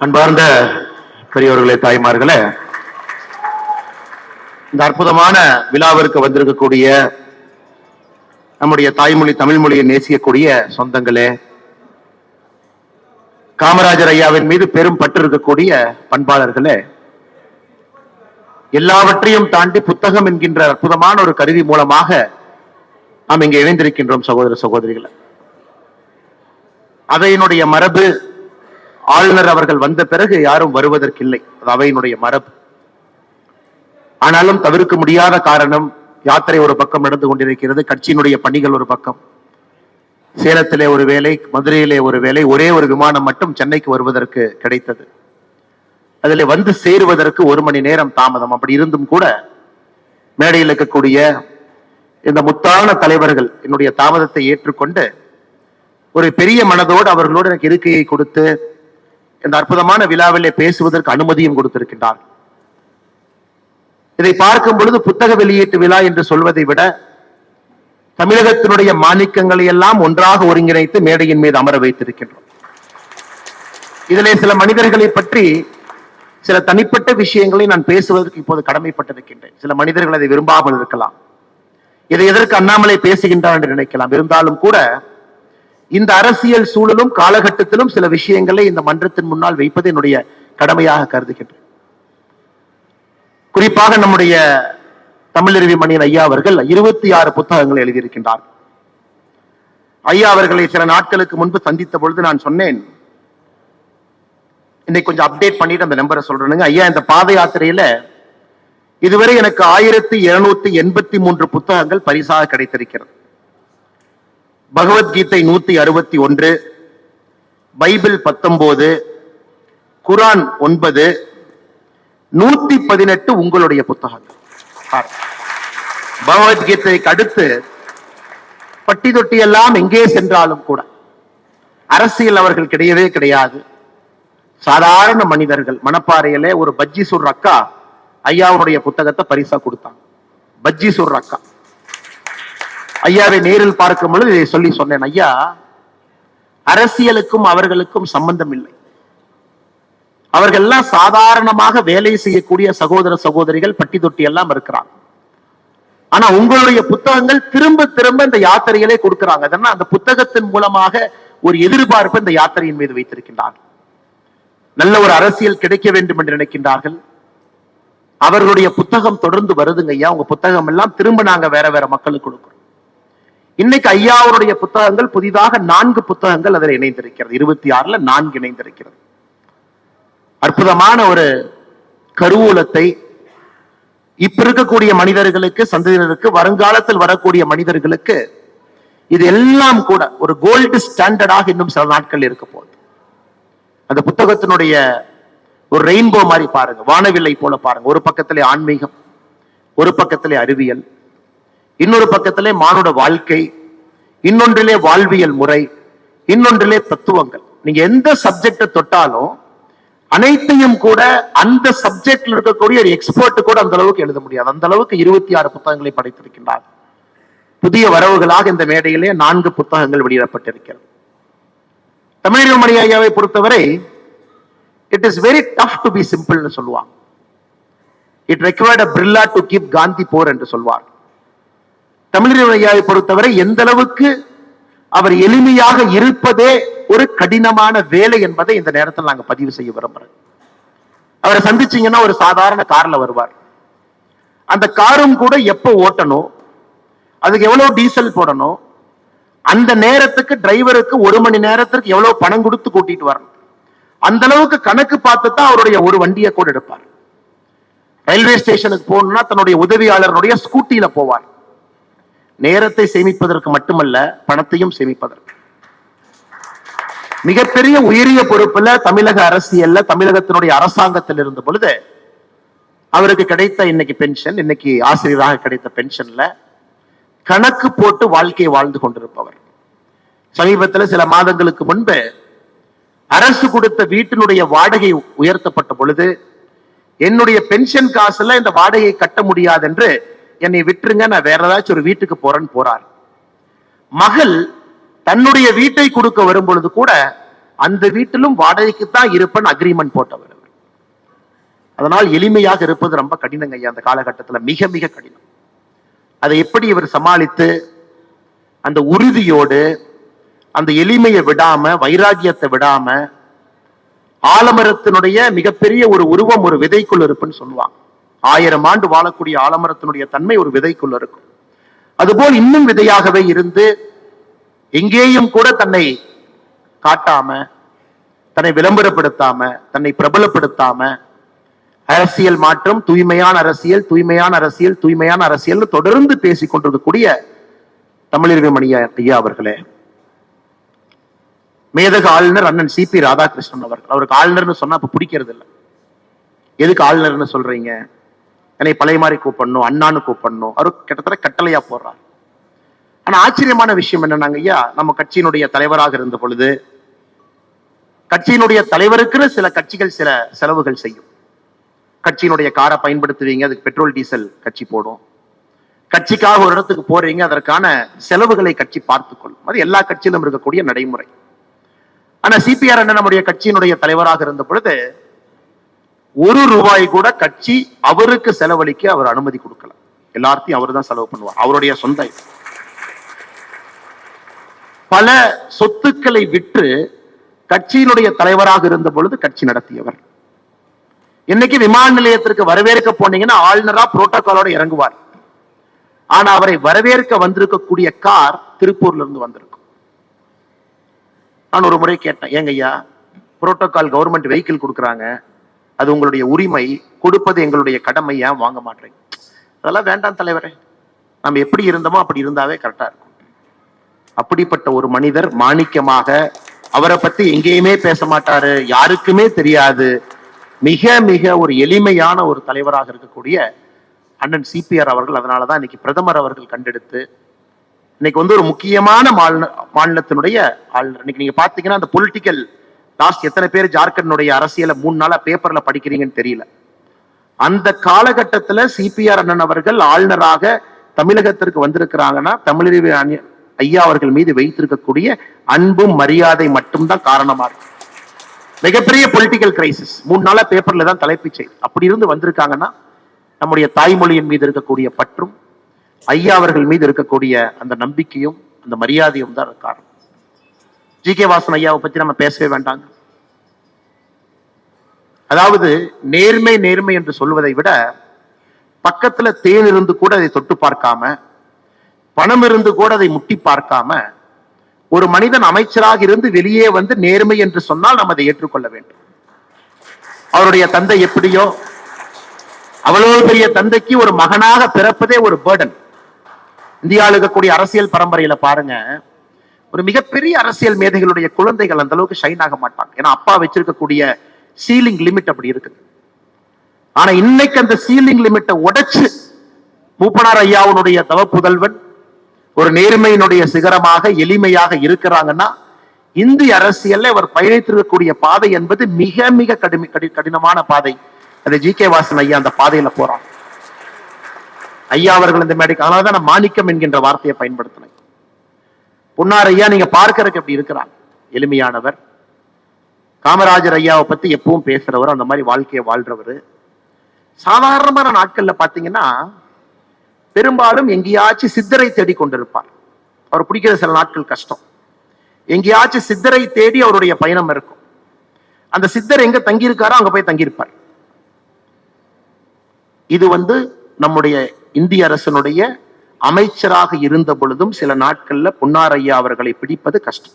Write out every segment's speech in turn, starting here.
அன்பார்ந்த பெரியவர்களே தாய்மார்களே இந்த அற்புதமான விழாவிற்கு வந்திருக்கக்கூடிய நம்முடைய தாய்மொழி தமிழ் மொழியை நேசிக்கக்கூடிய சொந்தங்களே காமராஜர் ஐயாவின் மீது பெரும் பற்று இருக்கக்கூடிய பண்பாளர்களே எல்லாவற்றையும் தாண்டி புத்தகம் என்கின்ற அற்புதமான ஒரு கருவி மூலமாக நாம் இங்கே இணைந்திருக்கின்றோம் சகோதர சகோதரிகளை. அதையினுடைய மரபு ஆளுநர் அவர்கள் வந்த பிறகு யாரும் வருவதற்கில்லை. அது அவையினுடைய மரபு. ஆனாலும் தவிர்க்க முடியாத காரணம் யாத்திரை ஒரு பக்கம் நடந்து கொண்டிருக்கிறது கட்சியினுடைய பணிகள் ஒரு பக்கம். சேலத்திலே ஒரு வேலை மதுரையிலே ஒரு வேலை ஒரே ஒரு விமானம் மட்டும் சென்னைக்கு வருவதற்கு கிடைத்தது. அதில் வந்து சேருவதற்கு ஒரு மணி நேரம் தாமதம். அப்படி இருந்தும் கூட மேடையில் இருக்கக்கூடிய இந்த முத்தான தலைவர்கள் என்னுடைய தாமதத்தை ஏற்றுக்கொண்டு ஒரு பெரிய மனதோடு அவர்களோடு எனக்கு இருக்கையை கொடுத்து இந்த அற்புதமான விழாவிலே பேசுவதற்கு அனுமதியும் கொடுத்திருக்கின்றார். இதை பார்க்கும் பொழுது புத்தக வெளியீட்டு விழா என்று சொல்வதை விட தமிழகத்தினுடைய மாணிக்கங்களை எல்லாம் ஒன்றாக ஒருங்கிணைத்து மேடையின் மீது அமர வைத்திருக்கின்றோம். இதிலே சில மனிதர்களை பற்றி சில தனிப்பட்ட விஷயங்களை நான் பேசுவதற்கு இப்போது கடமைப்பட்டிருக்கின்றேன். சில மனிதர்கள் அதை விரும்பாமல் இருக்கலாம். இதை எதற்கு அண்ணாமலை பேசுகின்றார் என்று நினைக்கலாம். இருந்தாலும் கூட இந்த அரசியல் சூழலும் காலகட்டத்திலும் சில விஷயங்களை இந்த மன்றத்தின் முன்னால் வைப்பது என்னுடைய கடமையாக கருதுகின்றேன். குறிப்பாக நம்முடைய தமிழருவி மணியன் ஐயா அவர்கள் இருபத்தி ஆறு புத்தகங்களை எழுதியிருக்கின்றார். ஐயா அவர்களை சில நாட்களுக்கு முன்பு சந்தித்த பொழுது நான் சொன்னேன் இன்னைக்கு கொஞ்சம் அப்டேட் பண்ணிட்டு அந்த நம்பரை சொல்றேனுங்க. ஐயா இந்த பாத யாத்திரையில இதுவரை எனக்கு ஆயிரத்தி இருநூத்தி எண்பத்தி மூன்று புத்தகங்கள் பரிசாக கிடைத்திருக்கிறது. பகவத்கீதை நூத்தி அறுபத்தி ஒன்று பைபிள் பத்தொன்பது குரான் ஒன்பது நூத்தி பதினெட்டு உங்களுடைய புத்தகங்கள். பகவத்கீதைக்கு அடுத்து பட்டி தொட்டி எல்லாம் எங்கே சென்றாலும் கூட அரசியல் அவர்கள் கிடையவே கிடையாது. சாதாரண மனிதர்கள் மணப்பாறையிலே ஒரு பஜ்ஜி சுடுற அக்கா ஐயாவுடைய புத்தகத்தை பரிசா கொடுத்தாங்க. பஜ்ஜி சுடுற அக்கா ஐயாவை நேரில் பார்க்கும் பொழுது இதை சொல்லி சொன்னேன் ஐயா அரசியலுக்கும் அவர்களுக்கும் சம்பந்தம் இல்லை அவர்கள் எல்லாம் சாதாரணமாக வேலை செய்யக்கூடிய சகோதர சகோதரிகள் பட்டி தொட்டி எல்லாம் இருக்கிறாங்க. ஆனா உங்களுடைய புத்தகங்கள் திரும்ப திரும்ப இந்த யாத்திரைகளே கொடுக்கிறாங்க. அதனால அந்த புத்தகத்தின் மூலமாக ஒரு எதிர்பார்ப்பு இந்த யாத்திரையின் மீது வைத்திருக்கின்றார்கள். நல்ல ஒரு அரசியல் கிடைக்க வேண்டும் என்று நினைக்கின்றார்கள். அவர்களுடைய புத்தகம் தொடர்ந்து வருதுங்க ஐயா. உங்க புத்தகம் எல்லாம் திரும்ப நாங்க வேற வேற மக்களுக்கு கொடுக்கிறோம். இன்னைக்கு ஐயாவுடைய புத்தகங்கள் புதிதாக நான்கு புத்தகங்கள் அதில் இணைந்திருக்கிறது. இருபத்தி ஆறுல நான்கு இணைந்திருக்கிறது. அற்புதமான ஒரு கருவூலத்தை இப்ப இருக்கக்கூடிய மனிதர்களுக்கு சந்ததியினருக்கு வருங்காலத்தில் வரக்கூடிய மனிதர்களுக்கு இது எல்லாம் கூட ஒரு கோல்டு ஸ்டாண்டர்டாக இன்னும் சில நாட்கள் இருக்க போகுது. அந்த புத்தகத்தினுடைய ஒரு ரெயின்போ மாதிரி பாருங்க. வானவில்லை போல பாருங்க. ஒரு பக்கத்திலே ஆன்மீகம் ஒரு பக்கத்திலே அறிவியல் இன்னொரு பக்கத்திலே மானுட வாழ்க்கை இன்னொன்றிலே வாழ்வியல் முறை இன்னொன்றிலே தத்துவங்கள். நீங்க எந்த சப்ஜெக்ட தொட்டாலும் அனைத்தையும் கூட அந்த சப்ஜெக்ட்ல இருக்கக்கூடிய ஒரு எக்ஸ்பர்ட் கூட அந்த அளவுக்கு எழுத முடியாது. அந்த அளவுக்கு இருபத்தி ஆறு புத்தகங்களை படைத்திருக்கின்றார். புதிய வரவுகளாக இந்த மேடையிலே நான்கு புத்தகங்கள் வெளியிடப்பட்டிருக்கிறது. தமிழக மணி ஐயாவை பொறுத்தவரை it is very tough to be சிம்பிள்னு சொல்லுவாங்க. It required a Birla to keep Gandhi poor என்று சொல்வார் தமிழரையாவை பொறுத்தவரை எந்த அளவுக்கு அவர் எளிமையாக இருப்பதே ஒரு கடினமான வேலை என்பதை இந்த நேரத்தில் நாங்க பதிவு செய்ய விரும்புறோம். அவரை சந்திச்சீங்கன்னா ஒரு சாதாரண கார்ல வருவார். அந்த காரும் கூட எப்போ ஓட்டணும்? அதுக்கு எவ்வளவு டீசல் போடணும்? அந்த நேரத்துக்கு டிரைவருக்கு ஒரு மணி நேரத்திற்கு எவ்வளவு பணம் கொடுத்து கூட்டிட்டு வரணும்? அந்த அளவுக்கு கணக்கு பார்த்து தான் அவருடைய ஒரு வண்டியை கூட எடுப்பார். ரயில்வே ஸ்டேஷனுக்கு போகணும்னா தன்னுடைய உதவியாளருடைய ஸ்கூட்டியில போவார். நேரத்தை சேமிப்பதற்கு மட்டுமல்ல பணத்தையும் சேமிப்பதற்கு. மிகப்பெரிய உயரிய பொறுப்புல தமிழக அரசியல்ல தமிழகத்தினுடைய அரசாங்கத்தில் இருந்த பொழுது அவருக்கு கிடைத்த இன்னைக்கு பென்ஷன் இன்னைக்கு ஆசிரியராக கிடைத்த பென்ஷன்ல கணக்கு போட்டு வாழ்க்கையை வாழ்ந்து கொண்டிருப்பவர். சமீபத்தில் சில மாதங்களுக்கு முன்பு அரசு கொடுத்த வீட்டினுடைய வாடகை உயர்த்தப்பட்ட பொழுது என்னுடைய பென்ஷன் காசுல இந்த வாடகையை கட்ட முடியாது என்று என்னை விட்டுருங்க நான் வேற ஏதாச்சும் ஒரு வீட்டுக்கு போறேன்னு போறார். மகள் தன்னுடைய வீட்டை கொடுக்க வரும் பொழுது கூட அந்த வீட்டிலும் வாடகைக்கு தான் இருப்பேன் அக்ரிமெண்ட் போட்டவர் அதனால் எளிமையாக இருப்பது ரொம்ப கடினங்க ஐயா அந்த காலகட்டத்துல. மிக மிக கடினம். அதை எப்படி இவர் சமாளித்து அந்த உறுதியோடு அந்த எளிமையை விடாம வைராகியத்தை விடாம ஆலமரத்தினுடைய மிகப்பெரிய ஒரு உருவம் ஒரு விதைக்குள் இருப்புன்னு சொல்லுவாங்க. ஆயிரம் ஆண்டு வாழக்கூடிய ஆலமரத்தினுடைய தன்மை ஒரு விதைக்குள்ள இருக்கும். அதுபோல் இன்னும் விதையாகவே இருந்து எங்கேயும் கூட தன்னை காட்டாம தன்னை விளம்பரப்படுத்தாம தன்னை பிரபலப்படுத்தாம அரசியல் மாற்றம் தூய்மையான அரசியல் தூய்மையான அரசியல் தூய்மையான அரசியல் தொடர்ந்து பேசிக் கொண்டிருக்கக்கூடிய தமிழர்கள் மணியா ஐயா அவர்களே. மேதக ஆளுநர் அண்ணன் சி பி ராதாகிருஷ்ணன் அவர்கள். அவருக்கு ஆளுநர்னு சொன்னா அப்ப பிடிக்கிறது இல்லை எதுக்கு ஆளுநர்னு சொல்றீங்க? என்னை பழைய மாதிரி கூப்பிடணும் அண்ணான்னு கூப்பிடணும். அவரு கிட்டத்தட்ட கட்டளையா போடுறார். ஆனா ஆச்சரியமான விஷயம் என்னன்னாங்க ஐயா நம்ம கட்சியினுடைய தலைவராக இருந்த பொழுது கட்சியினுடைய தலைவருக்குன்னு சில கட்சிகள் சில செலவுகள் செய்யும். கட்சியினுடைய காரை பயன்படுத்துவீங்க அதுக்கு பெட்ரோல் டீசல் கட்சி போடும். கட்சிக்காக ஒரு இடத்துக்கு போறீங்க அதற்கான செலவுகளை கட்சி பார்த்துக்கொள்ளும். அது எல்லா கட்சியிலும் இருக்கக்கூடிய நடைமுறை. ஆனா சிபிஆர் என்ன நம்முடைய கட்சியினுடைய தலைவராக இருந்த பொழுது ஒரு ரூபாய் கூட கட்சி அவருக்கு செலவழிக்க அவர் அனுமதி கொடுக்கல. எல்லாத்தையும் அவர் தான் செலவு பண்ணுவார். அவருடைய சொந்த பல சொத்துக்களை விற்று கட்சியினுடைய தலைவராக இருந்த பொழுது கட்சி நடத்தியவர். இன்னைக்கு விமான நிலையத்திற்கு வரவேற்க போனீங்கன்னா ஆளுநரா புரோட்டோகாலோட இறங்குவார். ஆனா அவரை வரவேற்க வந்திருக்கக்கூடிய கார் திருப்பூர்ல இருந்து வந்திருக்கும். நான் ஒரு முறை கேட்டேன் ஏங்க ஐயா புரோட்டோகால் கவர்மெண்ட் வெஹிக்கிள் கொடுக்குறாங்க. அது உங்களுடைய உரிமை கொடுப்பது எங்களுடைய கடமை ஏன் வாங்க மாட்டேங்க அதெல்லாம் வேண்டாம் தலைவரே. நம்ம எப்படி இருந்தோமோ அப்படி இருந்தாவே கரெக்டா இருக்கும். அப்படிப்பட்ட ஒரு மனிதர் மாணிக்கமாக அவரை பத்தி எங்கேயுமே பேச மாட்டாரு யாருக்குமே தெரியாது. மிக மிக ஒரு எளிமையான ஒரு தலைவராக இருக்கக்கூடிய அண்ணன் சிபிஆர் அவர்கள் அதனாலதான் இன்னைக்கு பிரதமர் அவர்கள் கண்டெடுத்து இன்னைக்கு வந்து ஒரு முக்கியமான மாநில மாநிலத்தினுடைய ஆளுநர். இன்னைக்கு நீங்க பாத்தீங்கன்னா அந்த பொலிட்டிக்கல் லாஸ்ட் எத்தனை பேர் ஜார்க்கண்டுடைய அரசியலை மூணு நாளா பேப்பர்ல படிக்கிறீங்கன்னு தெரியல. அந்த காலகட்டத்துல சிபிஆர் அண்ணன் அவர்கள் ஆளுநராக தமிழகத்திற்கு வந்திருக்கிறாங்கன்னா தமிழறிவு ஐயா அவர்கள் மீது வைத்திருக்கக்கூடிய அன்பும் மரியாதை மட்டும்தான் காரணமா இருக்கு. மிகப்பெரிய பொலிட்டிக்கல் கிரைசிஸ் மூணு நாளா பேப்பர்ல தான் தலைப்புச் செய்தி. அப்படி இருந்து வந்திருக்காங்கன்னா நம்முடைய தாய்மொழியின் மீது இருக்கக்கூடிய பற்றும் ஐயா அவர்கள் மீது இருக்கக்கூடிய அந்த நம்பிக்கையும் அந்த மரியாதையும் தான் காரணம். ஜி கே வாசன் ஐயாவை பத்தி நம்ம பேசவே வேண்டாங்க. அதாவது நேர்மை நேர்மை என்று சொல்வதை விட பக்கத்துல தேன் இருந்து கூட அதை தொட்டு பார்க்காம பணம் இருந்து கூட அதை முட்டி பார்க்காம ஒரு மனிதன் அமைச்சராக இருந்து வெளியே வந்து நேர்மை என்று சொன்னால் நாம் அதை ஏற்றுக்கொள்ள வேண்டும். அவருடைய தந்தை எப்படியோ அவ்வளவு பெரிய தந்தைக்கு ஒரு மகனாக பிறப்பதே ஒரு பேர்டன் இந்தியாவில் இருக்கக்கூடிய அரசியல் பரம்பரையில பாருங்க ஒரு மிகப்பெரிய அரசியல் மேதைகளுடைய குழந்தைகள் அந்த அளவுக்கு ஷைன் ஆக மாட்டாங்க. ஏன்னா அப்பா வச்சிருக்கக்கூடிய சீலிங் லிமிட் அப்படி இருக்குது ஆனா இன்னைக்கு அந்த சீலிங் லிமிட்டை உடைச்சு மூப்பனார் ஐயாவுடைய தவ புதல்வன் ஒரு நேர்மையினுடைய சிகரமாக எளிமையாக இருக்கிறாங்கன்னா இந்திய அரசியல்ல அவர் பயணித்திருக்கக்கூடிய பாதை என்பது மிக மிக கடுமை கடி- கடினமான பாதை. அது ஜி கே வாசன் ஐயா அந்த பாதையில போறான். ஐயா அவர்கள் இந்த மேடைக்கு அதனாலதான் நான் மாணிக்கம் என்கின்ற வார்த்தையை பயன்படுத்தினேன். பொன்னார் ஐயா நீங்க பார்க்கறதுக்கு எப்படி இருக்கிறாங்க எளிமையானவர். காமராஜர் ஐயாவை பத்தி எப்பவும் பேசுறவர் அந்த மாதிரி வாழ்க்கையை வாழ்றவர். சாதாரணமான நாட்கள்ல பாத்தீங்கன்னா பெரும்பாலும் எங்கேயாச்சும் சித்தரை தேடி கொண்டிருப்பார். அவர் பிடிக்கிற சில நாட்கள் கஷ்டம். எங்கேயாச்சும் சித்தரை தேடி அவருடைய பயணம் இருக்கும். அந்த சித்தர் எங்க தங்கியிருக்காரோ அங்க போய் தங்கியிருப்பார். இது வந்து நம்முடைய இந்திய அரசனுடைய அமைச்சராக இருந்த பொழுதும் சில நாட்கள்ல பொன்னாரையா அவர்களை பிடிப்பது கஷ்டம்.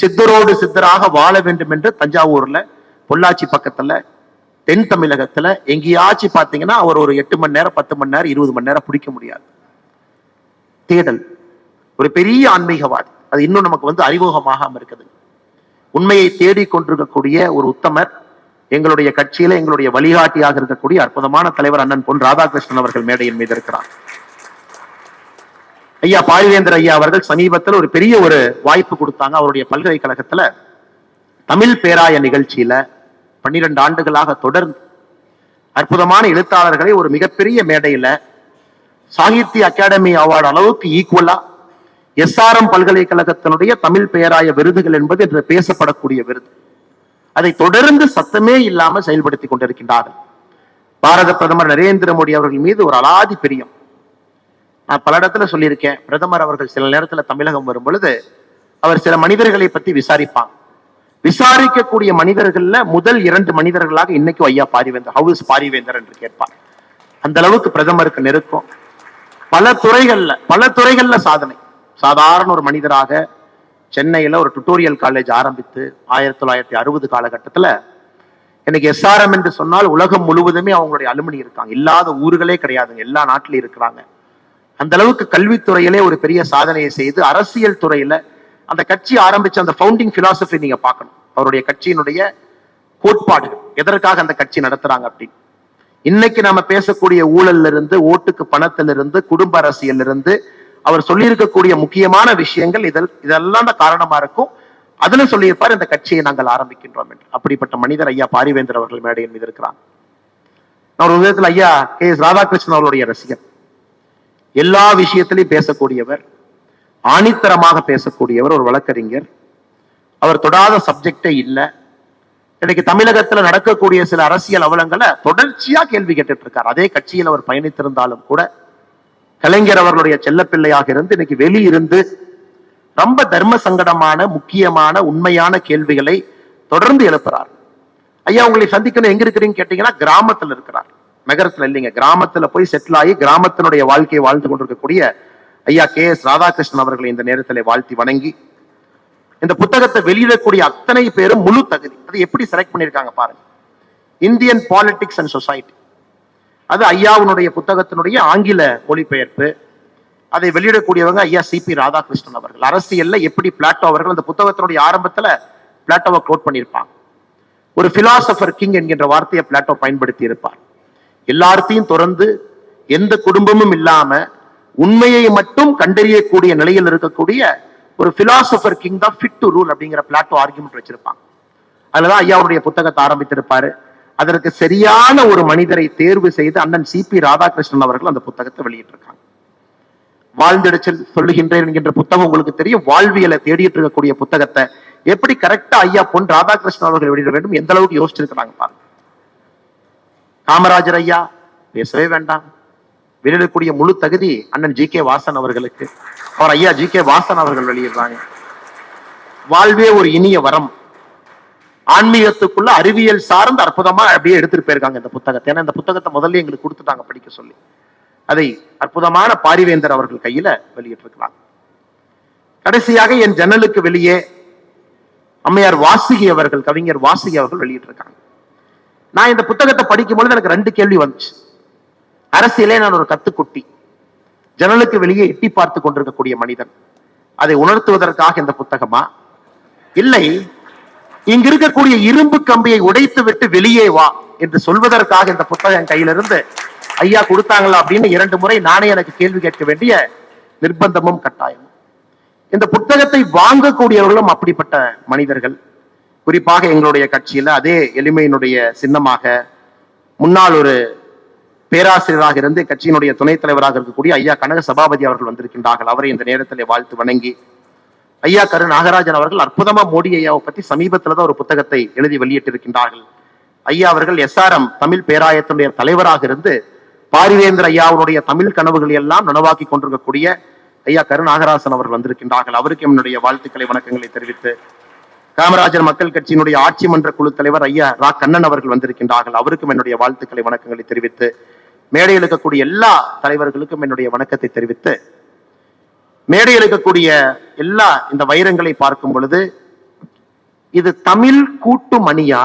சித்தரோடு சித்தராக வாழ வேண்டும் என்று தஞ்சாவூர்ல பொள்ளாச்சி பக்கத்துல தென் தமிழகத்துல எங்கேயாச்சும் பாத்தீங்கன்னா அவர் ஒரு எட்டு மணி நேரம் பத்து மணி நேரம் இருபது மணி நேரம் பிடிக்க முடியாது. தேடல். ஒரு பெரிய ஆன்மீகவாதி. அது இன்னும் நமக்கு வந்து அறிமுகமாகாம இருக்குது. உண்மையை தேடிக்கொண்டிருக்கக்கூடிய ஒரு உத்தமர் எங்களுடைய கட்சியில எங்களுடைய வழிகாட்டியாக இருக்கக்கூடிய அற்புதமான தலைவர் அண்ணன் பொன் ராதாகிருஷ்ணன் அவர்கள் மேடையின் மீது இருக்கிறார். ஐயா பாரிவேந்தர் ஐயா அவர்கள் சமீபத்தில் ஒரு பெரிய ஒரு வாய்ப்பு கொடுத்தாங்க அவருடைய பல்கலைக்கழகத்துல தமிழ் பேராய நிகழ்ச்சியில பன்னிரண்டு ஆண்டுகளாக தொடர்ந்து அற்புதமான எழுத்தாளர்களை ஒரு மிகப்பெரிய மேடையில சாகித்ய அகாடமி அவார்டு அளவுக்கு ஈக்குவலா எஸ்ஆர்எம் பல்கலைக்கழகத்தினுடைய தமிழ் பேராய விருதுகள் என்பது என்று பேசப்படக்கூடிய விருது. அதை தொடர்ந்து சத்தமே இல்லாமல் செயல்படுத்தி கொண்டிருக்கின்றார்கள். பாரத பிரதமர் நரேந்திர மோடி அவர்கள் மீது ஒரு அலாதி பிரியம். நான் பல இடத்துல சொல்லியிருக்கேன். பிரதமர் அவர்கள் சில நேரத்தில் தமிழகம் வரும் பொழுது அவர் சில மனிதர்களை பத்தி விசாரிப்பாங்க. விசாரிக்கக்கூடிய மனிதர்கள்ல முதல் இரண்டு மனிதர்களாக இன்னைக்கும் ஐயா பாரிவேந்தர் ஹவுஸ் பாரிவேந்தர் என்று கேட்பார். அந்த அளவுக்கு பிரதமருக்கு நெருக்கம். பல துறைகள்ல பல துறைகள்ல சாதனை. சாதாரண ஒரு மனிதராக சென்னையில ஒரு டுட்டோரியல் காலேஜ் ஆரம்பித்து ஆயிரத்தி தொள்ளாயிரத்தி அறுபது காலகட்டத்தில் எனக்கு எஸ்ஆர்எம் என்று சொன்னால் உலகம் முழுவதுமே அவங்களுடைய அலுமினி இருக்காங்க. இல்லாத ஊர்களே கிடையாதுங்க. எல்லா நாட்டிலும் இருக்கிறாங்க. அந்த அளவுக்கு கல்வித்துறையிலே ஒரு பெரிய சாதனையை செய்து அரசியல் துறையில அந்த கட்சி ஆரம்பிச்ச அந்த ஃபவுண்டிங் பிலாசபி நீங்க பார்க்கணும். அவருடைய கட்சியினுடைய கோட்பாடு எதற்காக அந்த கட்சி நடத்துறாங்க அப்படின்னு. இன்னைக்கு நாம பேசக்கூடிய ஊழல்ல இருந்து ஓட்டுக்கு பணத்திலிருந்து குடும்ப அரசியல் இருந்து அவர் சொல்லியிருக்கக்கூடிய முக்கியமான விஷயங்கள் இதல் இதெல்லாம் தான் காரணமா இருக்கும். அதுல சொல்லியிருப்பார் இந்த கட்சியை நாங்கள் ஆரம்பிக்கின்றோம் என்று. அப்படிப்பட்ட மனிதர் ஐயா பாரிவேந்தர் அவர்கள் மேடையின் மீது இருக்கிறார். நான் ஒரு விதத்தில் ஐயா கே எஸ் ராதாகிருஷ்ணன் அவருடைய ரசிகர் எல்லா விஷயத்திலையும் பேசக்கூடியவர் ஆணித்தரமாக பேசக்கூடியவர் ஒரு வழக்கறிஞர். அவர் தொடாத சப்ஜெக்டே இல்லை. இன்னைக்கு தமிழகத்துல நடக்கக்கூடிய சில அரசியல் அவலங்களை தொடர்ச்சியா கேள்வி கேட்டுட்டு இருக்கார் அதே கட்சியில் அவர் பயணித்திருந்தாலும் கூட கலைஞர் அவர்களுடைய செல்லப்பிள்ளையாக இருந்து இன்னைக்கு வெளியிருந்து ரொம்ப தர்ம சங்கடமான முக்கியமான உண்மையான கேள்விகளை தொடர்ந்து எழுப்புறார். ஐயா உங்களை சந்திக்கணும் எங்க இருக்கிறீங்க கேட்டீங்கன்னா கிராமத்துல இருக்கிறார். நகரத்துல இல்லைங்க கிராமத்துல போய் செட்டில் ஆகி கிராமத்தினுடைய வாழ்க்கையை வாழ்ந்து கொண்டிருக்கக்கூடிய ஐயா கே எஸ் ராதாகிருஷ்ணன் அவர்களை இந்த நேரத்தில் வாழ்த்தி வணங்கி இந்த புத்தகத்தை வெளியிடக்கூடிய அத்தனை பேரும் முழு தகுதி. அது எப்படி செலக்ட் பண்ணியிருக்காங்க பாருங்க. இந்தியன் பாலிடிக்ஸ் அண்ட் சொசைட்டி அது ஐயாவுடைய புத்தகத்தினுடைய ஆங்கில மொழிபெயர்ப்பு. அதை வெளியிடக்கூடியவங்க ஐயா சிபி ராதாகிருஷ்ணன் அவர்கள். அரசியல்ல எப்படி பிளாட்டோ அவர்கள் அந்த புத்தகத்தினுடைய ஆரம்பத்துல பிளாட்டோவை கோட் பண்ணியிருப்பாங்க. ஒரு பிலாசபர் கிங் என்கின்ற வார்த்தையை பிளாட்டோ பயன்படுத்தி இருப்பார் எல்லார்த்தையும் தொடர்ந்து எந்த குடும்பமும் இல்லாம உண்மையை மட்டும் கண்டறியக்கூடிய நிலையில் இருக்கக்கூடிய ஒரு பிலாசபர் கிங் தான் ஃபிட் டு ரூல் அப்படிங்கிற பிளாட்டோ ஆர்குமெண்ட் வச்சிருப்பாங்க. அதுலதான் ஐயாவுடைய புத்தகத்தை ஆரம்பித்திருப்பாரு. அதற்கு சரியான ஒரு மனிதரை தேர்வு செய்து அண்ணன் சிபி ராதாகிருஷ்ணன் அவர்கள் அந்த புத்தகத்தை வெளியிட்டிருக்காங்க. வாழ்ந்திடச்சல் சொல்லுகின்றேன் என்கின்ற புத்தகம் உங்களுக்கு தெரியும். வாழ்வியலை தேடிட்டு இருக்கக்கூடிய புத்தகத்தை எப்படி கரெக்டா ஐயா பொன் ராதாகிருஷ்ணன் அவர்கள் வெளியிட வேண்டும்? எந்த அளவுக்கு யோசிச்சிருக்கிறாங்க பாருங்க. காமராஜர் ஐயா பேசவே வேண்டாம். வெளியிடக்கூடிய முழு தகுதி அண்ணன் ஜி கே வாசன் அவர்களுக்கு. அவர் ஐயா ஜி கே வாசன் அவர்கள் வெளியிடுறாங்க. வாழ்வே ஒரு இனிய வரம். ஆன்மீகத்துக்குள்ள அறிவியல் சார்ந்த அற்புதமா அப்படியே எடுத்துட்டு போயிருக்காங்க இந்த புத்தகத்தை. ஏன்னா இந்த புத்தகத்தை முதல்ல எங்களுக்கு கொடுத்துட்டாங்க படிக்க சொல்லி. அதை அற்புதமான பாரிவேந்தர் அவர்கள் கையில வெளியிட்டிருக்கிறாங்க கடைசியாக என் ஜன்னலுக்கு வெளியே அம்மையார் வாசுகி அவர்கள் கவிஞர் வாசுகி அவர்கள் வெளியிட்டிருக்காங்க. நான் இந்த புத்தகத்தை படிக்கும் பொழுது எனக்கு ரெண்டு கேள்வி வந்துச்சு. அரசியலே நான் ஒரு கத்துக்குட்டி ஜன்னலுக்கு வெளியே எட்டி பார்த்து கொண்டிருக்கக்கூடிய மனிதன். அதை உணர்த்துவதற்காக இந்த புத்தகமா? இல்லை. இங்க இருக்கக்கூடிய இரும்பு கம்பியை உடைத்து விட்டு வெளியே வா என்று சொல்வதற்காக இந்த புத்தகம் கையிலிருந்து ஐயா கொடுத்தாங்களா? அப்படின்னு இரண்டு முறை நானே எனக்கு கேள்வி கேட்க வேண்டிய நிர்பந்தமும் கட்டாயம் இந்த புத்தகத்தை வாங்கக்கூடியவர்களும் அப்படிப்பட்ட மனிதர்கள். குறிப்பாக எங்களுடைய கட்சியில அதே எளிமையினுடைய சின்னமாக முன்னாள் ஒரு பேராசிரியராக இருந்து கட்சியினுடைய துணைத் தலைவராக இருக்கக்கூடிய ஐயா கனக சபாபதி அவர்கள் வந்திருக்கின்றார்கள். அவரை இந்த நேரத்தில் வாழ்த்து வணங்கி ஐயா கரு நாகராஜன் அவர்கள் அற்புதமா மோடி ஐயாவை பத்தி சமீபத்துல தான் ஒரு புத்தகத்தை எழுதி வெளியிட்டிருக்கின்றார்கள். ஐயா அவர்கள் எஸ்ஆர்எம் தமிழ் பேராயத்தினுடைய தலைவராக இருந்து பாரிவேந்தர் ஐயாவுடைய தமிழ் கனவுகளை எல்லாம் நனவாக்கி கொண்டிருக்கக்கூடிய ஐயா கரு நாகராசன் அவர்கள் வந்திருக்கின்றார்கள். அவருக்கு என்னுடைய வாழ்த்துக்களை வணக்கங்களை தெரிவித்து காமராஜர் மக்கள் கட்சியினுடைய ஆட்சி மன்ற குழு தலைவர் ஐயா ரா. கண்ணன் அவர்கள் வந்திருக்கின்றார்கள். அவருக்கும் என்னுடைய வாழ்த்துக்களை வணக்கங்களை தெரிவித்து மேடையில் இருக்கக்கூடிய எல்லா தலைவர்களுக்கும் என்னுடைய வணக்கத்தை தெரிவித்து மேடையில் இருக்கக்கூடிய எல்லா இந்த வைரங்களை பார்க்கும் பொழுது இது தமிழ் கூட்டு மணியா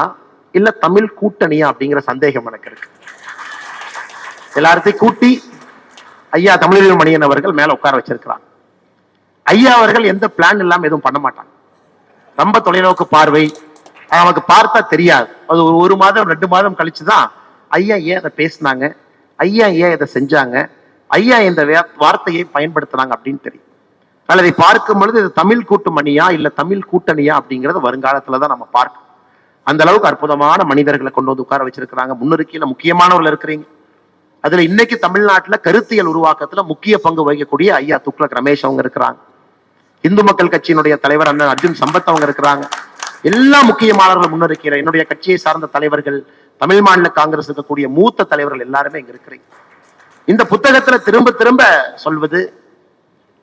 இல்ல தமிழ் கூட்டணியா அப்படிங்கிற சந்தேகம் எனக்கு இருக்கு. எல்லாத்தையும் கூட்டி ஐயா தமிழறிவு மணியன் அவர்கள் மேல உட்கார வச்சிருக்கிறார். ஐயா அவர்கள் எந்த பிளான் இல்லாம எதுவும் பண்ண மாட்டாங்க. ரொம்ப தொலைநோக்கு பார்வை நமக்கு பார்த்தா தெரியாது. அது ஒரு ஒரு மாதம் ரெண்டு மாதம் கழிச்சுதான் ஐயா ஏன் அதை பேசினாங்க? ஐயா ஏன் இதை செஞ்சாங்க? ஐயா இந்த வே- வார்த்தையை பயன்படுத்தினாங்க அப்படின்னு தெரியும். அதனால இதை பார்க்கும் பொழுது இது தமிழ் கூட்டணியா இல்ல தமிழ் கூட்டணியா அப்படிங்கறத வருங்காலத்துல தான் நம்ம பார்க்கணும். அந்த அளவுக்கு அற்புதமான மனிதர்களை கொண்டு வந்து உட்கார வச்சிருக்கிறாங்க. முன்னிருக்கையில முக்கியமானவர்கள் இருக்கிறீங்க. அதுல இன்னைக்கு தமிழ்நாட்டுல கருத்தியல் உருவாக்கத்துல முக்கிய பங்கு வகிக்கக்கூடிய ஐயா துக்ளக் ரமேஷ் அவங்க இருக்கிறாங்க. இந்து மக்கள் கட்சியினுடைய தலைவர் அண்ணன் அர்ஜுன் சம்பத் அவங்க இருக்கிறாங்க. எல்லா முக்கியமானவர்கள் முன்னிருக்கிற என்னுடைய கட்சியை சார்ந்த தலைவர்கள் தமிழ் மாநில காங்கிரஸ் இருக்கக்கூடிய மூத்த தலைவர்கள் எல்லாருமே இங்க இருக்கிறீங்க. இந்த புத்தகத்துல திரும்ப திரும்ப சொல்வது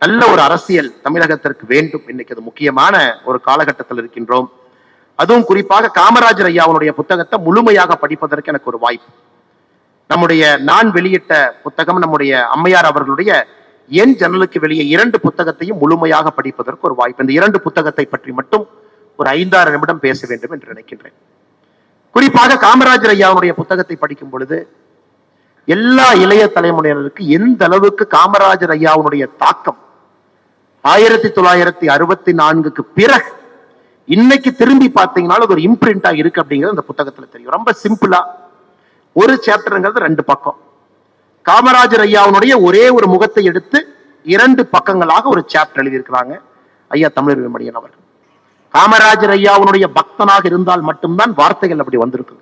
நல்ல ஒரு அரசியல் தமிழகத்திற்கு வேண்டும். இன்னைக்கு அது முக்கியமான ஒரு காலகட்டத்தில் இருக்கின்றோம். அதுவும் குறிப்பாக காமராஜர் ஐயாவுடைய புத்தகத்தை முழுமையாக படிப்பதற்கு எனக்கு ஒரு வாய்ப்பு. நம்முடைய நான் வெளியிட்ட புத்தகம் நம்முடைய அம்மையார் அவர்களுடைய என் ஜன்னலுக்கு வெளியே இரண்டு புத்தகத்தையும் முழுமையாக படிப்பதற்கு ஒரு வாய்ப்பு. இந்த இரண்டு புத்தகத்தை பற்றி மட்டும் ஒரு ஐந்தாறு நிமிடம் பேச வேண்டும் என்று நினைக்கின்றேன். குறிப்பாக காமராஜர் ஐயாவுடைய புத்தகத்தை படிக்கும் பொழுது எல்லா இளைய தலைமுறையினருக்கு எந்த அளவுக்கு காமராஜர் ஐயாவுடைய தாக்கம் ஆயிரத்தி தொள்ளாயிரத்தி அறுபத்தி நான்குக்கு பிறகு இன்னைக்கு திரும்பி பார்த்தீங்கன்னா ஒரு இம்ப்ரிண்டா இருக்கு அப்படிங்கிறது அந்த புத்தகத்துல தெரியும். ரொம்ப சிம்பிளா ஒரு சாப்டருங்கிறது ரெண்டு பக்கம். காமராஜர் ஐயாவுடைய ஒரே ஒரு முகத்தை எடுத்து இரண்டு பக்கங்களாக ஒரு சாப்டர் எழுதியிருக்கிறாங்க. ஐயா தமிழர் மணியன் அவர்கள் காமராஜர் ஐயாவுடைய பக்தனாக இருந்தால் மட்டும்தான் வார்த்தைகள் அப்படி வந்திருக்குது.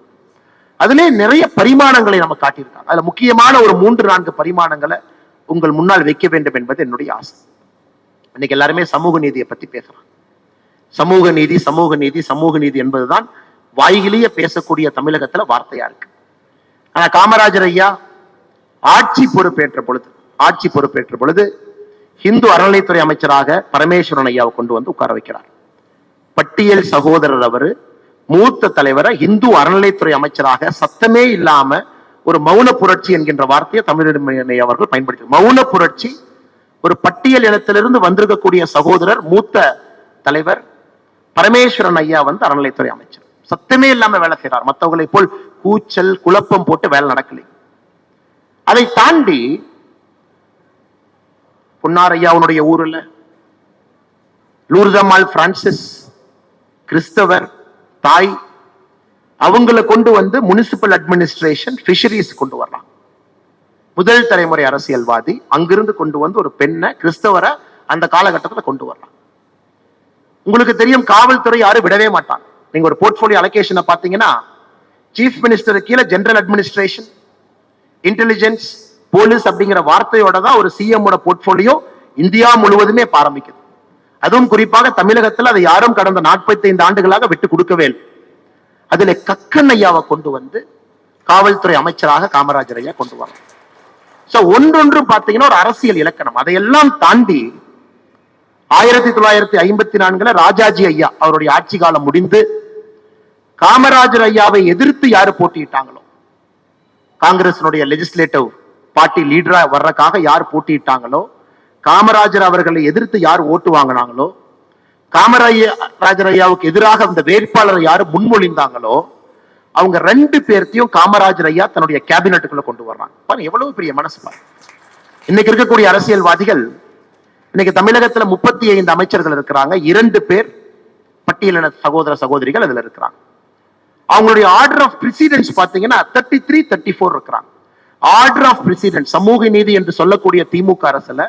அதிலே நிறைய பரிமாணங்களை நம்ம காட்டியிருக்காங்க. அதுல முக்கியமான ஒரு மூன்று நான்கு பரிமாணங்களை உங்கள் முன்னால் வைக்க வேண்டும் என்பது என்னுடைய ஆசை. இன்னைக்கு எல்லாருமே சமூக நீதியை பத்தி பேசுறாங்க சமூக நீதி சமூக நீதி சமூக நீதி என்பதுதான் வாயிலேயே பேசக்கூடிய தமிழகத்துல வார்த்தையா இருக்கு. ஆனா காமராஜர் ஐயா ஆட்சி பொறுப்பேற்ற பொழுது ஆட்சி பொறுப்பேற்ற பொழுது இந்து அறநிலைத்துறை அமைச்சராக பரமேஸ்வரன் ஐயாவை கொண்டு வந்து உட்கார வைக்கிறார். பட்டியல் சகோதரர் அவரு மூத்த தலைவரை இந்து அறநிலைத்துறை அமைச்சராக சத்தமே இல்லாம ஒரு மௌன புரட்சி என்கின்ற வார்த்தையை தமிழிடமை அவர்கள் பயன்படுத்தி மௌன புரட்சி ஒரு பட்டியல் இனத்திலிருந்து வந்திருக்கக்கூடிய சகோதரர் மூத்த தலைவர் பரமேஸ்வரன் ஐயா வந்து அறநிலைத்துறை அமைச்சர். சத்தமே இல்லாம வேலை செய்யறார் மற்றவர்களை போல் கூச்சல் குழப்பம் போட்டு வேலை நடக்கலை. அதை தாண்டி பொன்னாரையா அவனுடைய ஊர்ல லூர்தம்மாள் பிரான்சிஸ் கிறிஸ்தவர் தாய் அவங்கள கொண்டு வந்து முனிசிபல் அட்மினிஸ்ட்ரேஷன் ஃபிஷரிஸ் கொண்டு வரலாம். முதல் தலைமுறை அரசியல்வாதி அங்கிருந்து கொண்டு வந்து ஒரு பெண்ணை கிறிஸ்தவரை அந்த காலகட்டத்தில் கொண்டு வரலாம். உங்களுக்கு தெரியும் காவல்துறை யாரும் விடவே மாட்டாங்க. நீங்க ஒரு போர்ட்போலியோ அலோகேஷனை பார்த்தீங்கன்னா சீஃப் மினிஸ்டர் கீழே ஜெனரல் அட்மினிஸ்ட்ரேஷன் இன்டெலிஜென்ஸ் போலீஸ் அப்படிங்கிற வார்த்தையோட தான் ஒரு சிஎம்மோட ஓட இந்தியா முழுவதுமே ஆரம்பிக்குது அதுவும் குறிப்பாக தமிழகத்தில் அதை யாரும் கடந்த 45 ஆண்டுகளாக விட்டு கொடுக்கவே இல்லை. அதுல கக்கன் ஐயாவை கொண்டு வந்து காவல்துறை அமைச்சராக காமராஜர் ஐயா கொண்டு வரோம் சோ ஒன்றொன்றும் பாத்தீங்கன்னா ஒரு அரசியல் இலக்கணம். அதையெல்லாம் தாண்டி ஆயிரத்தி தொள்ளாயிரத்தி ஐம்பத்தி நான்குல ராஜாஜி ஐயா அவருடைய ஆட்சி காலம் முடிந்து காமராஜர் ஐயாவை எதிர்த்து யாரு போட்டியிட்டாங்களோ காங்கிரசினுடைய லெஜிஸ்லேட்டிவ் பார்ட்டி லீடரா வர்றதுக்காக யார் போட்டியிட்டாங்களோ காமராஜர் அவர்களை எதிர்த்து யார் ஓட்டு வாங்கினாங்களோ காமராஜர் ஐயாவுக்கு எதிராக அந்த வேட்பாளரை யாரு முன்மொழிந்தாங்களோ அவங்க ரெண்டு பேர்த்தையும் காமராஜர் ஐயா தன்னுடைய கேபினட்டுக்குள்ள கொண்டு வர்றாங்க. பாருங்க எவ்வளவு பெரிய மனசு பாருங்க. இன்னைக்கு இருக்கக்கூடிய அரசியல்வாதிகள் இன்னைக்கு தமிழகத்துல முப்பத்தி ஐந்து அமைச்சர்கள் இருக்கிறாங்க. இரண்டு பேர் பட்டியலின சகோதர சகோதரிகள் அதுல இருக்கிறாங்க. அவங்களுடைய ஆர்டர் ஆஃப் பிரசிடென்ஸ் பாத்தீங்கன்னா தேர்ட்டி த்ரீ தேர்ட்டி ஃபோர் இருக்கிறாங்க. ஆர்டர் ஆஃப் பிரசிடென்ட் சமூக நீதி என்று சொல்லக்கூடிய திமுக அரசுல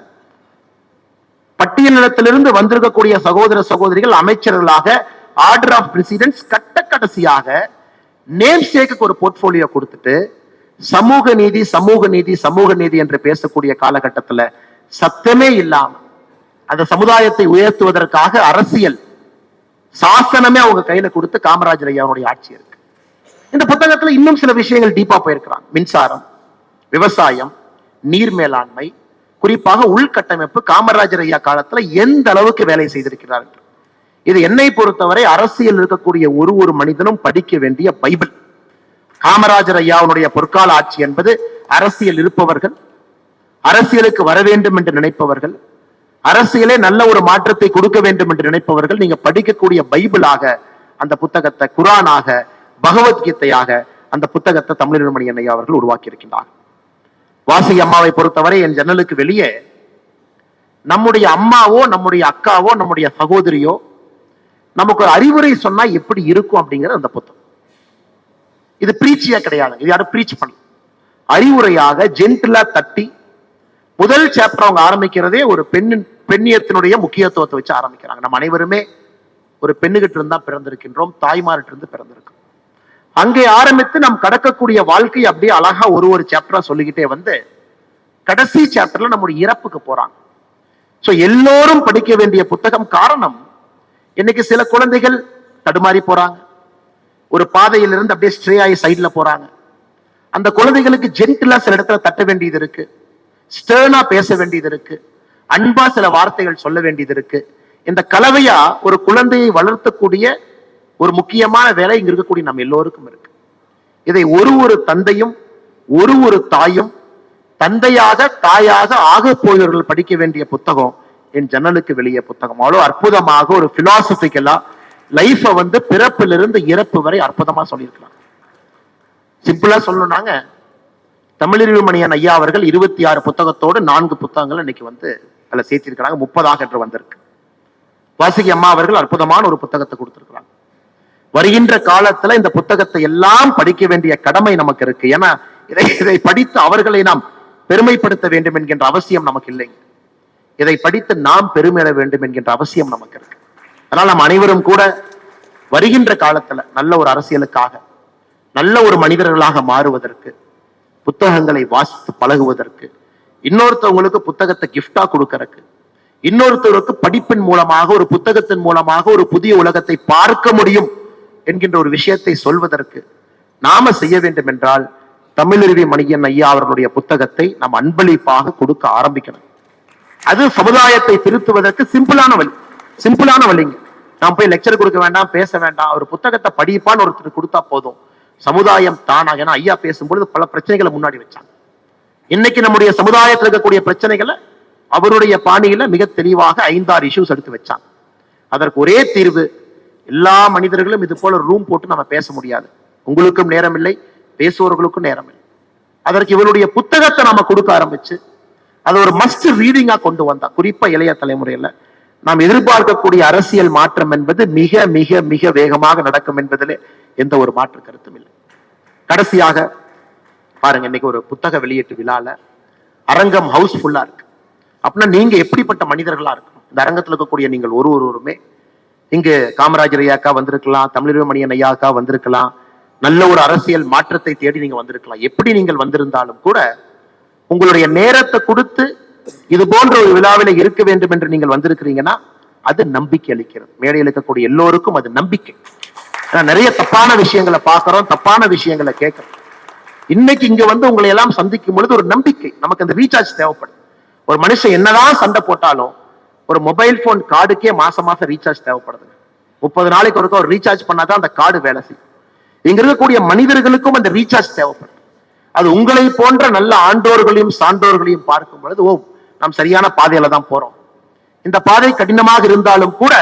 பட்டியலிடத்திலிருந்து வந்திருக்கக்கூடிய சகோதர சகோதரிகள் அமைச்சர்களாக ஆர்டர் ஆஃப் பிரசிடென்ஸ் கட்ட கடைசியாக நேம் சேக்கு ஒரு போர்ட்போலியோ கொடுத்துட்டு சமூக நீதி சமூக நீதி சமூக நீதி என்று பேசக்கூடிய காலகட்டத்துல சத்தமே இல்லாம அந்த சமுதாயத்தை உயர்த்துவதற்காக அரசியல் சாசனமே அவங்க கையில கொடுத்து காமராஜர் ஐயாவுடைய ஆட்சி இருக்கு. இந்த புத்தகத்துல இன்னும் சில விஷயங்கள் டீப்பா போயிருக்கிறாங்க மின்சாரம் விவசாயம் நீர் மேலாண்மை குறிப்பாக உள்கட்டமைப்பு காமராஜர் ஐயா காலத்துல எந்த அளவுக்கு வேலை செய்திருக்கிறார்கள் இது என்னை பொறுத்தவரை அரசியல் இருக்கக்கூடிய ஒரு ஒரு மனிதனும் படிக்க வேண்டிய பைபிள். காமராஜர் ஐயாவுடைய பொற்கால ஆட்சி என்பது அரசியல் இருப்பவர்கள் அரசியலுக்கு வர வேண்டும் என்று நினைப்பவர்கள் அரசியலே நல்ல ஒரு மாற்றத்தை கொடுக்க வேண்டும் என்று நினைப்பவர்கள் நீங்க படிக்கக்கூடிய பைபிளாக அந்த புத்தகத்தை குரானாக பகவத்கீதையாக அந்த புத்தகத்தை தமிழ் அன்னையா அவர்கள் உருவாக்கி இருக்கின்றார் வாசி அம்மாவை பொறுத்தவரை என் ஜன்னலுக்கு வெளியே நம்முடைய அம்மாவோ நம்முடைய அக்காவோ நம்முடைய சகோதரியோ நமக்கு ஒரு அறிவுரை சொன்னா எப்படி இருக்கும் அப்படிங்கிறது அந்த புத்தகம். இது பிரீச்சியா கிடையாது. இது யாரும் பிரீச் பண்ணல. அறிவுரையாக ஜென்டிலா தட்டி முதல் சாப்டர் அவங்க ஆரம்பிக்கிறதே ஒரு பெண்ணின் பெண்ணியத்தினுடைய முக்கியத்துவத்தை வச்சு ஆரம்பிக்கிறாங்க. நம்ம அனைவருமே ஒரு பெண்ணுகிட்ட இருந்தா பிறந்திருக்கின்றோம் தாய்மார்கிட்ட இருந்து பிறந்திருக்கோம் அங்கே ஆரம்பித்து நாம் கடக்கக்கூடிய வாழ்க்கை அப்படியே அழகா ஒரு ஒரு சாப்டரா சொல்லிக்கிட்டே வந்து கடைசி சாப்டர்ல நம்முடைய இறப்புக்கு போறாங்க. ஸோ எல்லோரும் படிக்க வேண்டிய புத்தகம் காரணம் இன்னைக்கு சில குழந்தைகள் தடுமாறி போறாங்க. ஒரு பாதையிலிருந்து அப்படியே ஸ்ட்ரே ஆகி சைட்ல போறாங்க. அந்த குழந்தைகளுக்கு ஜென்டிலா சில இடத்துல தட்ட வேண்டியது இருக்கு. ஸ்டேர்னா பேச வேண்டியது இருக்கு. அன்பா சில வார்த்தைகள் சொல்ல வேண்டியது இருக்கு. இந்த கலவையா ஒரு குழந்தையை வளர்த்தக்கூடிய ஒரு முக்கியமான வேலை இங்க இருக்கக்கூடிய நம்ம எல்லோருக்கும் இருக்கு. இதை ஒரு ஒரு தந்தையும் ஒரு ஒரு தாயும் தந்தையாக தாயாக ஆக போகிறவர்கள் படிக்க வேண்டிய புத்தகம் என் ஜன்னலுக்கு வெளியே புத்தகம். அவ்வளோ அற்புதமாக ஒரு பிலாசபிக்கலா லைஃபை வந்து பிறப்பிலிருந்து இறப்பு வரை அற்புதமா சொல்லியிருக்கலாம் சிம்பிளா சொல்லணும்னாங்க தமிழறிவு மணியன் ஐயா அவர்கள் இருபத்தி ஆறு புத்தகத்தோடு நான்கு புத்தகங்கள் இன்னைக்கு வந்து அதில் சேர்த்திருக்கிறாங்க. முப்பதாக என்று வந்திருக்கு. வாசுகி அம்மா அவர்கள் அற்புதமான ஒரு புத்தகத்தை கொடுத்திருக்கிறாங்க. வருகின்ற காலத்துல இந்த புத்தகத்தை எல்லாம் படிக்க வேண்டிய கடமை நமக்கு இருக்கு. ஏன்னா இதை இதை படித்து அவர்களை நாம் பெருமைப்படுத்த வேண்டும் என்கின்ற அவசியம் நமக்கு இல்லைங்க இதை படித்து நாம் பெருமையிட வேண்டும் என்கின்ற அவசியம் நமக்கு இருக்கு. அதனால் நாம் அனைவரும் கூட வருகின்ற காலத்துல நல்ல ஒரு அரசியலுக்காக நல்ல ஒரு மனிதர்களாக மாறுவதற்கு புத்தகங்களை வாசித்து பழகுவதற்கு இன்னொருத்தவங்களுக்கு புத்தகத்தை கிஃப்டா கொடுக்கறதுக்கு இன்னொருத்தவருக்கு படிப்பின் மூலமாக ஒரு புத்தகத்தின் மூலமாக ஒரு புதிய உலகத்தை பார்க்க முடியும் என்கின்ற ஒரு விஷயத்தை சொல்வதற்கு நாம செய்ய வேண்டும் என்றால் தமிழருவி மணியன் ஐயா அவர்களுடைய புத்தகத்தை நாம் அன்பளிப்பாக கொடுக்க ஆரம்பிக்கணும். அது சமுதாயத்தை திருத்துவதற்கு சிம்பிளான வழி சிம்பிளான வழிங்க. நாம் போய் லெக்சர் கொடுக்க வேண்டாம் பேச வேண்டாம் ஒரு புத்தகத்தை படிப்பான்னு ஒருத்தர் கொடுத்தா போதும். சமுதாயம் தானாக ஏன்னா ஐயா பேசும்பொழுது பல பிரச்சனைகளை முன்னாடி வச்சாங்க. இன்னைக்கு நம்முடைய சமுதாயத்தில் இருக்கக்கூடிய பிரச்சனைகளை அவருடைய பாணியில மிக தெளிவாக ஐந்தாறு இஷ்யூஸ் எடுத்து வச்சாங்க. அதற்கு ஒரே தீர்வு எல்லா மனிதர்களும் இது போல ரூம் போட்டு நம்ம பேச முடியாது. உங்களுக்கும் நேரம் இல்லை பேசுவவர்களுக்கும் நேரம் இல்லை அதற்கு இவருடைய புத்தகத்தை நாம கொடுக்க ஆரம்பிச்சு அதை ஒரு மஸ்ட் ரீடிங்கா கொண்டு வந்தா குறிப்பா இளைய தலைமுறையில. நாம் எதிர்பார்க்கக்கூடிய அரசியல் மாற்றம் என்பது மிக மிக மிக வேகமாக நடக்கும் என்பதிலே எந்த ஒரு மாற்று கருத்தும் இல்லை. கடைசியாக பாருங்க இன்னைக்கு ஒரு புத்தக வெளியீட்டு விழால அரங்கம் ஹவுஸ்ஃபுல்லா இருக்கு. அப்படின்னா நீங்க எப்படிப்பட்ட மனிதர்களா இருக்கணும்? இந்த அரங்கத்தில் இருக்கக்கூடிய நீங்கள் ஒரு ஒருவருமே இங்கு காமராஜர் ஐயாக்கா வந்திருக்கலாம் தமிழர்மணியன் ஐயாக்கா வந்திருக்கலாம். நல்ல ஒரு அரசியல் மாற்றத்தை தேடி நீங்க வந்திருக்கலாம். எப்படி நீங்கள் வந்திருந்தாலும் கூட உங்களுடைய நேரத்தை கொடுத்து இது போன்ற ஒரு விழாவில இருக்க வேண்டும் என்று நீங்கள் வந்திருக்கிறீங்கன்னா அது நம்பிக்கை அளிக்கிறது. மேடையில் இருக்கக்கூடிய எல்லோருக்கும் அது நம்பிக்கை. ஏன்னா நிறைய தப்பான விஷயங்களை பார்க்கிறோம் தப்பான விஷயங்களை கேட்கிறோம். இன்னைக்கு இங்க வந்து உங்களை எல்லாம் சந்திக்கும் பொழுது ஒரு நம்பிக்கை. நமக்கு அந்த ரீசார்ஜ் தேவைப்படும். ஒரு மனுஷன் என்னதான் சண்டை போட்டாலும் ஒரு மொபைல் போன் கார்டுக்கே மாசம் மாசம் ரீசார்ஜ் தேவைப்படுது. முப்பது நாளைக்கு ஒருக்க ஒரு ரீசார்ஜ் பண்ணாதான் அந்த கார்டு வேலை செய்யும். இங்க இருக்கக்கூடிய மனிதர்களுக்கும் அந்த ரீசார்ஜ் தேவைப்படும் அது உங்களை போன்ற நல்ல ஆண்டோர்களையும் சான்றோர்களையும் பார்க்கும் பொழுது ஓ நாம் சரியான பாதையில தான் போறோம். இந்த பாதை கடினமாக இருந்தாலும் கூட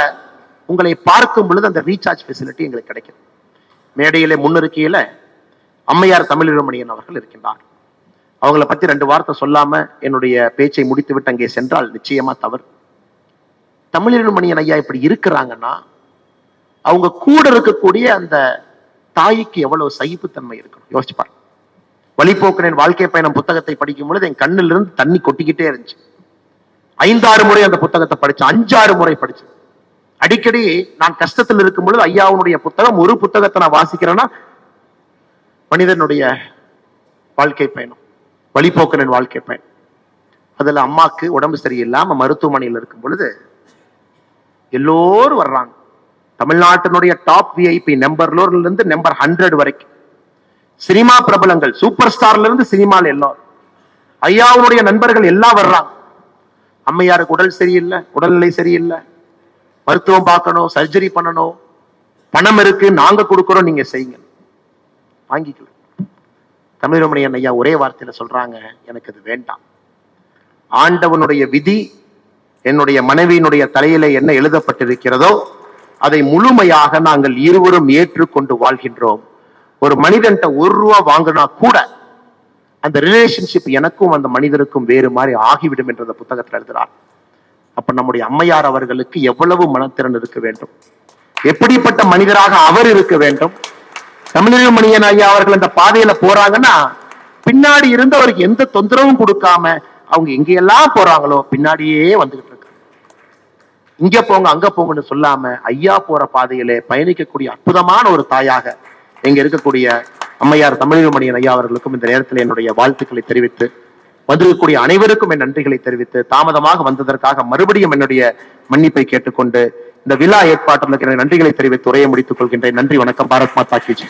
உங்களை பார்க்கும் பொழுது அந்த ரீசார்ஜ் ஃபெசிலிட்டி எங்களுக்கு கிடைக்கும். மேடையில முன்னிருக்கையில அம்மையார் தமிழிரமணியன் அவர்கள் இருக்கின்றார். அவங்கள பத்தி ரெண்டு வார்த்தை சொல்லாம என்னுடைய பேச்சை முடித்துவிட்டு அங்கே சென்றால் நிச்சயமா தவறு. தமிழிரமணியன் ஐயா இப்படி இருக்கிறாங்கன்னா அவங்க கூட இருக்கக்கூடிய அந்த தாய்க்கு எவ்வளவு சகிப்புத்தன்மை இருக்கணும்? யோசிச்சு பாருங்க. வழிபோக்கனின் வாழ்க்கை பயணம் புத்தகத்தை படிக்கும் பொழுது என் கண்ணில் இருந்து தண்ணி கொட்டிக்கிட்டே இருந்துச்சு. ஐந்தாறு முறை அந்த புத்தகத்தை படிச்சு அஞ்சாறு முறை படிச்சு. அடிக்கடி நான் கஷ்டத்தில் இருக்கும் பொழுது ஐயாவுடைய புத்தகம் ஒரு புத்தகத்தை நான் வாசிக்கிறேன்னா மனிதனுடைய வாழ்க்கை பயணம் வழிபோக்கனின் வாழ்க்கை பயணம். அதுல அம்மாக்கு உடம்பு சரியில்லாம மருத்துவமனையில் இருக்கும் பொழுது எல்லோரும் வர்றாங்க. தமிழ்நாட்டினுடைய டாப் விஐபி நம்பர்ல இருந்து நம்பர் ஹண்ட்ரட் வரைக்கும். சினிமா பிரபலங்கள் சூப்பர் ஸ்டார்ல இருந்து சினிமால எல்லாரும். ஐயாவுடைய நண்பர்கள் எல்லாம் வர்றாங்க. அம்மையாருக்கு உடல் சரியில்லை உடல்நிலை சரியில்லை. மருத்துவம் பார்க்கணும் சர்ஜரி பண்ணணும். பணம் இருக்கு நாங்க கொடுக்குறோம் நீங்க செய்யுங்க. வாங்கிக்கலாம் தமிழமணியன் ஐயா ஒரே வார்த்தையில சொல்றாங்க எனக்கு இது வேண்டாம். ஆண்டவனுடைய விதி என்னுடைய மனைவியினுடைய தலையில என்ன எழுதப்பட்டிருக்கிறதோ அதை முழுமையாக நாங்கள் இருவரும் ஏற்றுக்கொண்டு வாழ்கின்றோம். ஒரு மனிதன்ட்ட ஒரு ரூபா வாங்கினா கூட அந்த ரிலேஷன்ஷிப் எனக்கும் அந்த மனிதருக்கும் வேறு மாதிரி ஆகிவிடும் என்ற புத்தகத்தில் எழுதுகிறார். அப்ப நம்முடைய அம்மையார் அவர்களுக்கு எவ்வளவு மனத்திறன் இருக்க வேண்டும்? எப்படிப்பட்ட மனிதராக அவர் இருக்க வேண்டும்? தமிழக மணியன் ஐயா அவர்கள் அந்த பாதையில போறாங்கன்னா பின்னாடி இருந்து அவருக்கு எந்த தொந்தரவும் கொடுக்காம அவங்க எங்கெல்லாம் போறாங்களோ பின்னாடியே வந்துகிட்டு இங்க போங்க அங்க போங்கன்னு சொல்லாம ஐயா போற பாதையிலே பயணிக்கக்கூடிய அற்புதமான ஒரு தாயாக இங்க இருக்கக்கூடிய அம்மையார் தமிழகமணியன் ஐயா அவர்களுக்கும் இந்த நேரத்தில் என்னுடைய வாழ்த்துக்களை தெரிவித்து வந்திருக்கக்கூடிய அனைவருக்கும் என் நன்றிகளை தெரிவித்து தாமதமாக வந்ததற்காக மறுபடியும் என்னுடைய மன்னிப்பை கேட்டுக்கொண்டு இந்த விழா ஏற்பாட்டில் நன்றிகளை தெரிவித்து உரையை முடித்துக் கொள்கின்றேன். நன்றி வணக்கம். பாரத் மாதா கிஜி